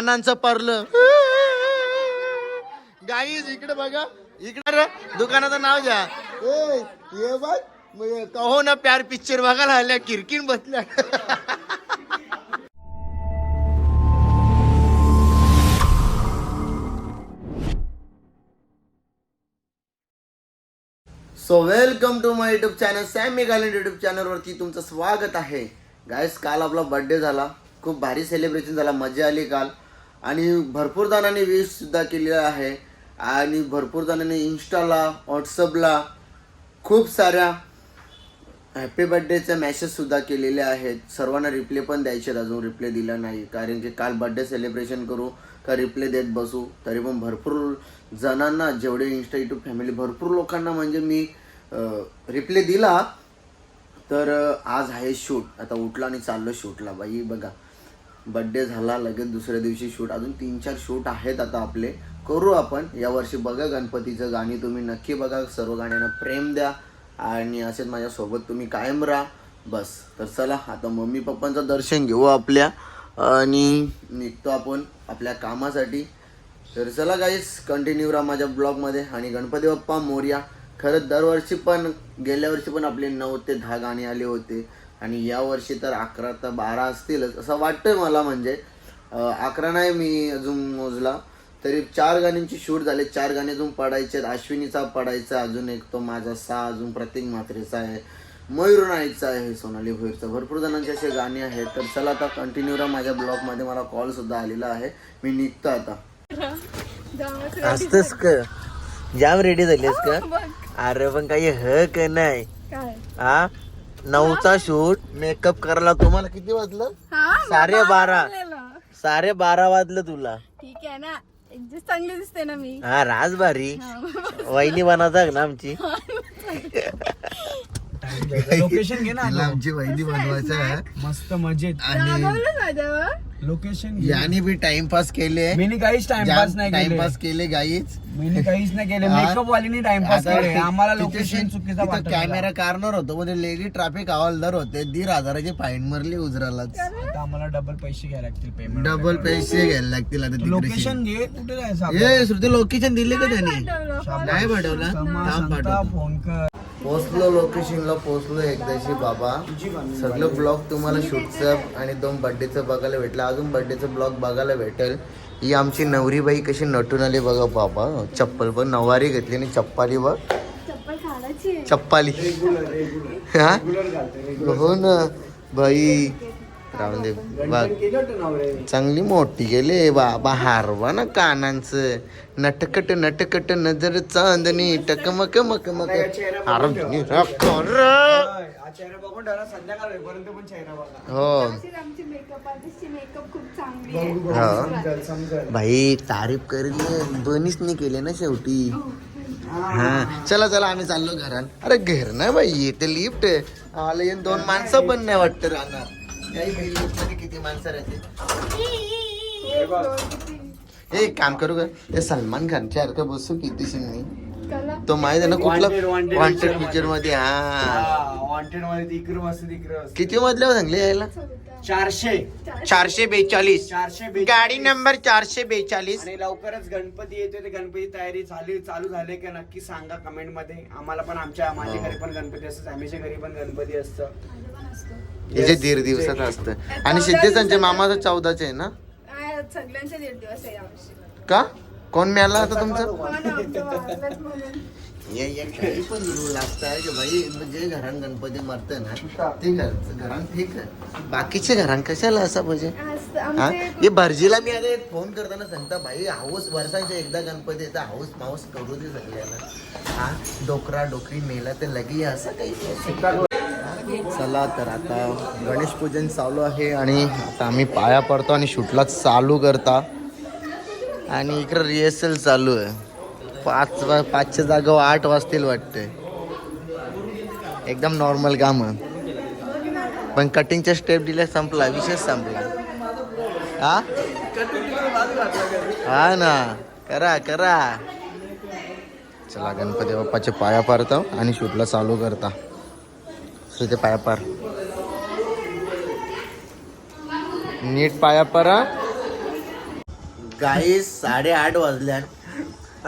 कानांचं पारलं. Guys इकडे बघा. इकडे दुकानाचं नाव घ्या. ए ये बघ. कहो ना प्यार पिक्चर बघायला आल्या किरकिन बसल्या. So welcome to my YouTube channel Sammy Meghalaya YouTube चॅनलवरती तुमचं स्वागत आहे. गायस काल आपला बर्थडे झाला. खूप भारी सेलिब्रेशन झाला. मजा आली काल. आणि भरपूर जणांनी विश केलेला आहे. आणि भरपूर जणांनी इन्स्टाला व्हॉट्सअपला खूप साऱ्या हॅपी बड्डेचे मॅसेजसुद्धा केलेले आहेत. सर्वांना रिप्ले पण द्यायचे आहेत, अजून रिप्ले दिला नाही. कारण की काल बड्डे सेलिब्रेशन करू का रिप्ले देत बसू तरी पण भरपूर जणांना जेवढे इन्स्टा युट्यूब फॅमिली भरपूर लोकांना म्हणजे मी रिप्ले दिला. तर आज आहे शूट आता उठला आणि चाललो शूटला बाई बघा. बड्डे झाला लगेच दुसऱ्या दिवशी शूट अजून तीन चार शूट आहेत आता आपले. करू आपण. यावर्षी बघा गणपतीचं गाणी तुम्ही नक्की बघा. सर्व गाण्यांना प्रेम द्या. आणि असेच माझ्यासोबत तुम्ही कायम राहा. बस. तर चला आता मम्मी पप्पांचं दर्शन घेऊ आपल्या. आणि निघतो आपण आपल्या कामासाठी. तर चला गाईस कंटिन्यू राहा माझ्या ब्लॉगमध्ये आणि गणपती बाप्पा मोर्या. खरंच दरवर्षी पण गेल्या वर्षी पण आपले नऊ ते दहा गाणी आले होते. आणि या वर्षी तर अकरा तर बारा असतीलच. असं वाटतंय मला म्हणजे अकरा नाही मी अजून मोजला तरी चार गाण्यांची शूट झाले. चार गाणे अजून पडायचे आहेत. अश्विनीचा पडायचा अजून एक तो माझा सहा अजून प्रतीक म्हात्रेचा आहे. मयूर नाईकचा आहे सोनाली भोईरचा. भरपूर जणांचे असे गाणे आहेत. तर चला आता कंटिन्यू राहा माझ्या ब्लॉगमध्ये मला कॉल सुद्धा आलेला आहे. मी निघतो आता. असतच का जाम रेडी झालीस का? अरे पण काही ह का नाही. काय? हा? नऊचा शूट मेकअप करायला तुम्हाला किती वाजलं? साडे बारा साडे बारा वाजलं तुला. ठीक आहे ना. चांगली दिसते ना मी. हा राजबारी. वहिनी बनवता ना आमची? लोकेशन घे ना तिला आमची वहिनी बनवायचं आहे. मस्त मजेत. आणि लोकेशन घे. याने बी टाइमपास केले. मी काहीच टाइमपास नाही केले. टाइमपास केले गाईच. मी काहीच नाही केले. हा. मेकअप वालीने टाइमपास केले. आम्हाला लोकेशन चुकीचा. कॅमेरा कार्नर होतो. म्हणजे लेडी ट्रॅफिक हवालदार होते. दीड हजाराची फाईन मारली उजरालाच. आता आम्हाला डबल पैसे घ्यायला लागतील पेमेंट डबल पैसे घ्यायला लागतील आता तिकडे लोकेशन घे. कुठे जायचं आपल्याला? ये श्रुती लोकेशन दिले का त्यांनी. नाही पाठवलं? थांब पाठवतो. फोन कर. पोचलो लोकेशनला पोचलो एकदाशी बाबा. सगळं ब्लॉग तुम्हाला शूटचं आणि दोन बर्थडेचं बघायला भेटलं. अजून बर्थडेचं ब्लॉग बघायला भेटेल. ही आमची नवरीबाई कशी नटून आली बघा बाबा. चप्पल पण नवारी घेतली आणि चप्पाली बघ. चप्पाली. हा? हो ना. बाई. राहून दे. बघ. चांगली मोठी गेले. बाबा हारवा ना कानांचं. नटकट नटकट नजर चांदणी. टकमक मक मक. खर हा चेहरा बघून ठेवला संध्याकाळ पर्यंत पण चेहरा बघा. हो. अशीच आमची मेकअप आर्टिस्टची मेकअप खूप चांगली आहे. हा. समजल समजल. भाई तारीफ करेल बनीच नाही केले ना शेवटी. हा चला चला आम्ही चाललो घरात. अरे घर ना बाई. येते लिफ्ट आलं येऊन दोन माणसं पण नाही वाटत राहणार. काही किती माणसं राहते. हे एक काम करू का? ते सलमान खानच्या सारखं बसू किती मी कला तो माहीत आहे ना कुठला वॉन्टेड पिक्चरमध्ये. हा. वॉन्टेडमध्ये किती मधल्यावर सांगले यायला? चारशे. चारशे बेचाळीस. चारशे. गाडी नंबर चारशे बेचाळीस. आणि लवकरच गणपती येतोय ते गणपती तयारी झाली चालू झाली की नक्की सांगा कमेंटमध्ये. आम्हाला पण आमच्या माझ्या घरी पण गणपती असतं आम्हीच्या घरी पण गणपती असतं. हे दीड दिवसात असतं. आणि सिद्धेशांच्या मामाचं चौदाचे आहे ना? सगळ्यांचे दीड दिवस आहे यावर्षी का? कोण मिळाला आता तुमचं? हो ना, आमचं वारलंच म्हणून. ये ये काही पण रूल असतात की भाई म्हणजे घरात गणपती मरत ना ते घरात ठीक आहे. बाकीच्या घरात कशाला असं पाहिजे असं हा? आमचे हे भरजीला मी आता एक फोन करताना सांगता भाई हाऊस वर्षांच्या एकदा गणपती येतं हाऊस माऊस करू दे सगळ्यांना. हा? डोकरा डोकरी मेला तर लगे असं काही चला तर आता गणेश पूजन चालू आहे आणि आता आम्ही पाया पडतो आणि शूटला चालू करता. आणि इकडं रिहर्सल चालू आहे. पाच वा पाचच्या जागा आठ वाजतील वाटते एकदम नॉर्मल काम आहे. पण कटिंगच्या स्टेप दिल्या संपला विशेष संपला. हा? हा ना. करा करा. चला गणपती बाप्पाचे पाया पारतो आणि शूटला चालू करता. श्रुते पाया पार. नीट पाया पारा गाई साडेआठ वाजल्या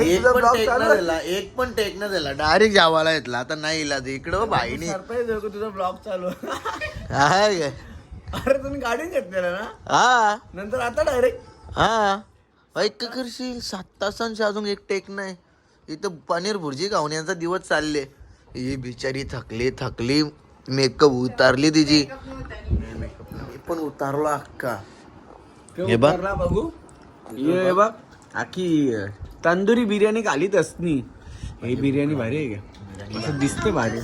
एक पण टेक न झाला एक पण टेक न झाला डायरेक्ट जावाला येतला आता नाही इलाज इकडं बाईनी सरप्राईज देऊ का तुझा ब्लॉग चालू. हाय काय? अरे तुम्ही गाडी घेतलेला ना? हा. नंतर आता डायरेक्ट हा. ऐक करशील सात तासांची अजून एक टेक नाही. इथं पनीर भुर्जी खावण्याचा दिवस चालले. ही बिचारी थकली थकली. मेकअप उतारली तिची. मी पण उतारलो अक्का. हे बघ. उतरला बघू. ये बघ. आखी तंदुरी बिर्याणी खालीच असती ही बिर्याणी भारी आहे का असं दिसते भारी.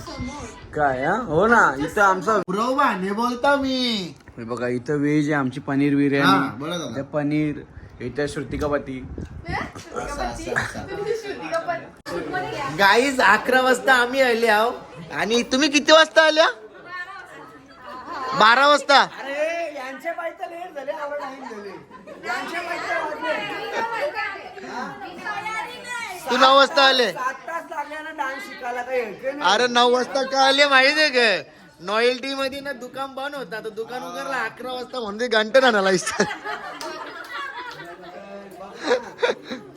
काय हा? हो ना इथं आमचं ब्रो भाने बोलता मी. हे बघा इथं व्हेज आहे आमची पनीर हा, बिर्याणी बोला दादा. इथं पनीर इथं श्रुतिकापती. गाईज अकरा वाजता आम्ही आले आहो. आणि तुम्ही किती वाजता आल्या? बारा वाजता. तू नऊ वाजता आले. ना हे. अरे नऊ वाजता का आले माहितीये का नॉयल्टी मध्ये ना दुकान बंद होता. तर दुकान उघडला अकरा वाजता म्हणजे घंटे आणायला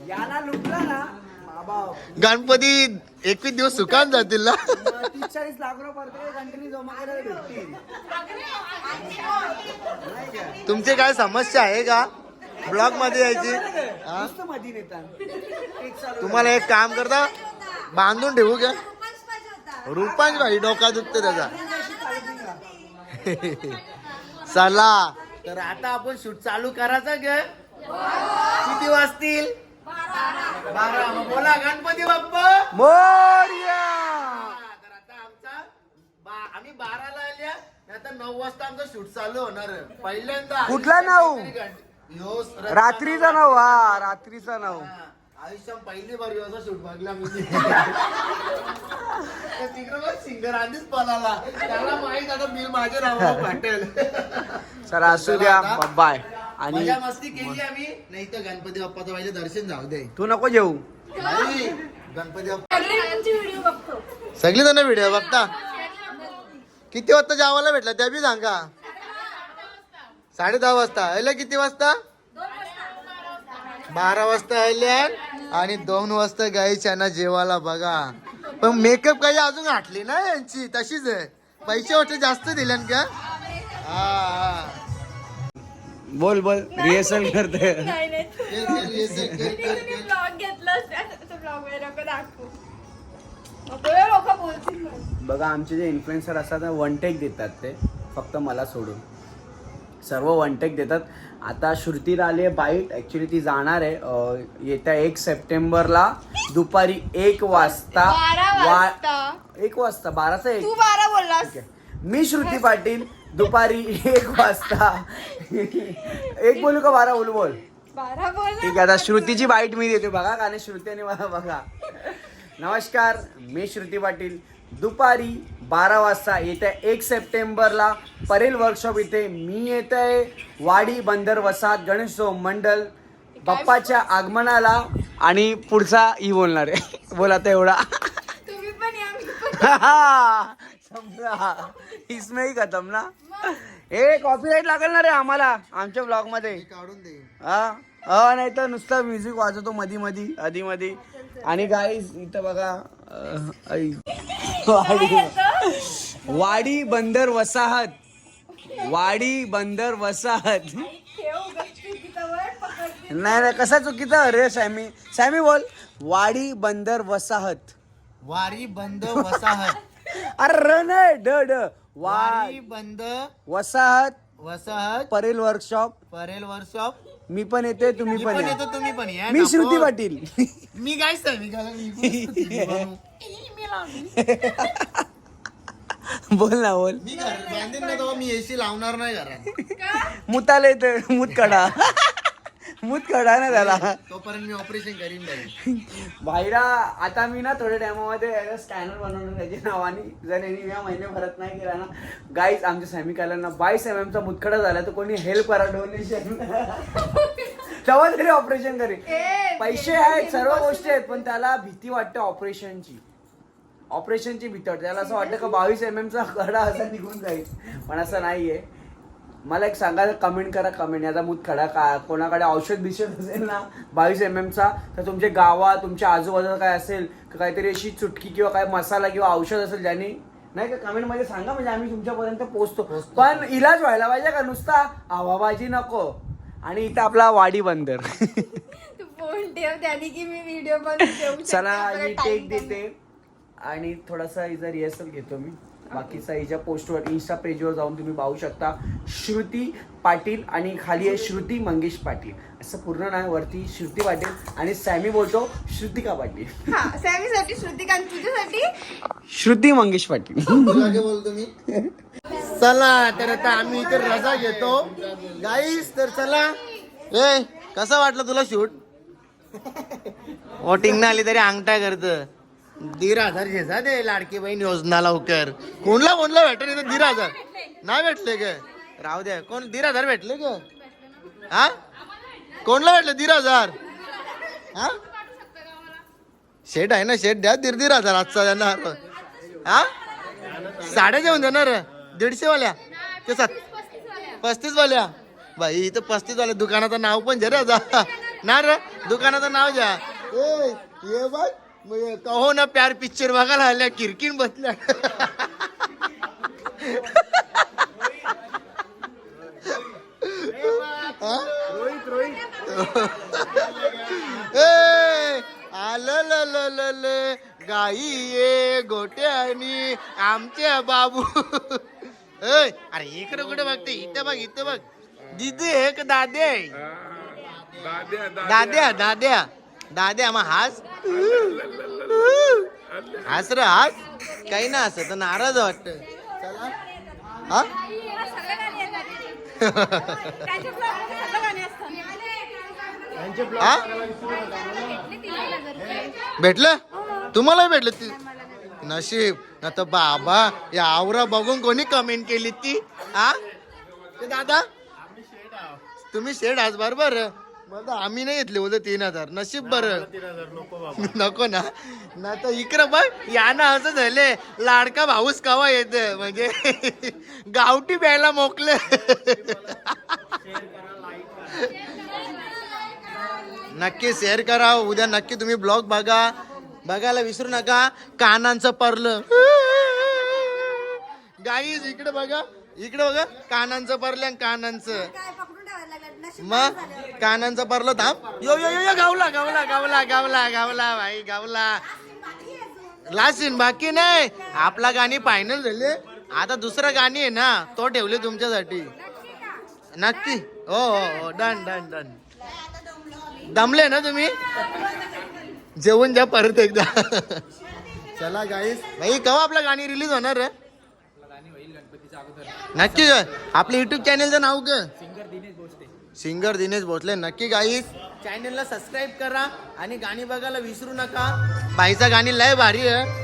याला लुटला ना. बाबा गणपती एकवीस दिवस सुकान जातील ना. तीस चाळीस लाख रुपये पडते कंटिन्यू जमा करायला भेटतील. तुमची काय समस्या आहे का? ब्लॉगमध्ये यायची? हा? नुसतं मधी नेतात. एक चालू तुम्हाला एक काम करता बांधून ठेवू का? रुपांच भाई डोका दुखते त्याचा. चला. तर आता आपण शूट चालू करायचं ग. किती वाजतील? बारा. मग बोला गणपती बाप्पा. मोरया. तर आता आमचा बा- आम्ही बाराला आल्या आता नऊ वाजता आमचं शूट चालू होणार. आहे. पहिल्यांदा कुठला नऊ? रात्रीचा नाव हा रात्रीचा नाव हा, आयुष्यात पहिली बार असा शूट बघला मी. तिकडं सिंगर आधीच पळाला. त्याला माहीत आता बिल माझ्या नावावर फाटेल. चला असू द्या. बाय आणि मजा मस्ती केली आम्ही. नाही तर गणपती बाप्पाचं पाहिजे दर्शन जाऊ दे. तू नको जेऊ नाही, गणपती बाप्पा व्हिडिओ बघतो. सगळी जण व्हिडिओ बघता? किती वाजता जावाला भेटला? त्या बी सांगा. साडे दहा वाजता. आयला किती वाजता? बारा वाजता आल्या आणि दोन वाजता गायच्या ना जेवायला बघा. पण मेकअप काही अजून आटली ना यांची? तशीच आहे. पैसे वाटते जास्त दिले का? हा हा. बोल बोल. रिहर्सल करते. नाही नाही. ब्लॉग घेतला ब्लॉग दाखवू. लोक बोलतील. बघा आमचे जे इन्फ्लुएन्सर असतात ना वन टेक देतात ते. फक्त मला सोडून. सर्व वन टेक देतात. आता श्रुतीला आली आहे बाईट ॲक्च्युली ती जाणार आहे. येत्या एक सप्टेंबरला दुपारी एक वाजता वा- वाजता. एक वाजता बाराचा एक. तू बारा आहे. मी श्रुती पाटील दुपारी एक वाजता. एक बोलू का बारा बोलू बोल? बारा बोल. ठीक आहे आता श्रुतीची बाईट मी देतो बघा कारण श्रुतीने मला बघा. नमस्कार मी श्रुती पाटील. दुपारी बारा वाजता येत्या एक सप्टेंबरला परेल वर्कशॉप इथे मी येत आहे वाडी बंदर वसाहत गणेशोत्सव मंडल. बाप्पाच्या आगमनाला आणि पुढचा ही बोलणार आहे. बोला एवढा तुम्ही पण या समजा इसमें ही खतम ना हे कॉपीराईट लागेल ना रे आम्हाला आमच्या ब्लॉगमध्ये. काढून दे हा? हा नाही तर नुसतं म्युझिक वाजवतो मधी मधी आधी मधी. आणि गाईज इथं बघा आई. वाडी. वाडी बंदर वसाहत. वाडी बंदर वसाहत. नाही नाही कसा चुकीचा रे सॅमी? सॅमी बोल. वाडी बंदर वसाहत. वारी बंद वसाहत. अरे र नाही ड ड. वारी बंद. वसाहत. वसाहत. परेल वर्कशॉप परेल वर्कशॉप मी पण येते तुम्ही पण या. येतो तुम्ही पण या. मी. श्रुती पाटील. मी काय सांगितलं मी पण बोल ना बोल. मी घर बांधीन ना तेव्हा मी एसी लावणार नाही घरात. मुताला येतं मूत काढा. मूत काढा ना त्याला. तोपर्यंत मी ऑपरेशन करीन भाईरा आता मी ना थोड्या टायमामध्ये स्कॅनर बनवणार त्याच्या नावाने. जर यांनी या महिने भरत नाही केला ना गाईज आमच्या सॅमिकालांना बाईस एम एमचा मुतखडा झाला तर कोणी हेल्प करा डोनेशन तेव्हा तरी ऑपरेशन करेल पैसे आहेत सर्व गोष्टी आहेत पण त्याला भीती वाटते ऑपरेशनची ऑपरेशनची भीती वाटते. त्याला असं वाटतं का बावीस एम एमचा कडा असा निघून जाईल. पण असं नाहीये. मला एक सांगा कमेंट करा कमेंट याचा मूत खडा का? कोणाकडे औषध बिषध असेल ना बावीस एम चा तर तुमच्या गावात तुमच्या आजूबाजूला काय असेल काहीतरी अशी चुटकी किंवा काय मसाला किंवा औषध असेल ज्याने? नाही का? कमेंटमध्ये सांगा म्हणजे आम्ही तुमच्यापर्यंत पोहोचतो. पण इलाज व्हायला पाहिजे का नुसता? हवाबाजी नको. आणि इथं आपला वाडी बंदर. फोन ठेव त्याने की मी व्हिडिओ पण. चला time टेक. देते. आणि थोडासा हिचा रिहर्सल घेतो मी. बाकीचा हिच्या पोस्टवर इन्स्टा पेजवर जाऊन तुम्ही पाहू शकता. श्रुती पाटील आणि खाली आहे श्रुती मंगेश पाटील. असं पूर्ण नाव वरती श्रुती पाटील आणि सॅमी बोलतो श्रुतिका पाटील. हा सॅमीसाठी श्रुतिका आणि तुझ्यासाठी. श्रुती मंगेश पाटील. तुला काय बोलतो मी चला तर आता आम्ही इथे रजा घेतो. गाईस तर चला. ए कसं वाटलं तुला शूट? वोटिंग ना आली तरी अंगठा करत. दीड हजार घ्यायचा दे लाडकी बहीण योजना लवकर. कोणला कोणला भेटले इथं दीड हजार नाही भेटले ग. राहू द्या. कोण दीड हजार भेटले ग? हा? कोणला भेटले दीड हजार हा? शेट आहे ना शेट द्या दीड दीड हजार आजचा देणार. हा? साड्या घेऊन देणार दीडशे वाल्या ते सात पस्तीस वाल्या बाई इथं पस्तीस वाल्या दुकानाचं नाव पण झे जा ना रे दुकानाचं नाव घ्या. ए ये बघ. कहो ना प्यार पिक्चर बघायला आल्या किरकिन बसल्या. हा? आलं ल ल ल ल गाई ये गोट्यानी आमच्या बाबू. अरे इकडे कुठे बघते? इथं बघ इथं बघ. दिदी हे का दादे दाद्या. दाद्या दाद्या. मग हास हस रे हस. काही ना असं तर नाराज वाटत. चला. हा? हा? भेटलं? तुम्हालाही भेटलं ती? नशीब. ना तर बाबा या आवरा बघून कोणी कमेंट केली ती? हा? ते दादा? तुम्ही शेड आज बरोबर? आता आम्ही नाही घेतले बोलतो तीन हजार. नशीब बरं. नको ना ना. तर इकडं बघ या ना असं झाले लाडका भाऊस कवा येत म्हणजे गावठी प्यायला मोकले. नक्की शेअर करा. उद्या नक्की तुम्ही ब्लॉग बघा. बघायला विसरू नका. कानांचं परलं. गाईज इकडे बघा. इकडे बघा. कानांचं परलं आणि कानांचं काय पकडून ठेवायला लागलं. नशीब मग? कानांचा परलं थांब. यो यो यो यो गावला गावला गावला गावला गावला भाई गावला. लासीन बाकी नाही. आपला गाणी फायनल झाले. आता दुसरं गाणी आहे ना तो ठेवले तुमच्यासाठी. नक्की. हो हो हो. डन डन डन दमले ना तुम्ही? जेवून जा परत एकदा. चला गाईस भाई केव्हा आपलं गाणी रिलीज होणार रे? नक्की आपलं युट्यूब चॅनलचं नाव ग सिंगर दिनेश भोसले. नक्की गाईस चॅनेलला सबस्क्राईब करा आणि गाणी बघायला विसरू नका. भाईचा गाणी लय भारी आहे.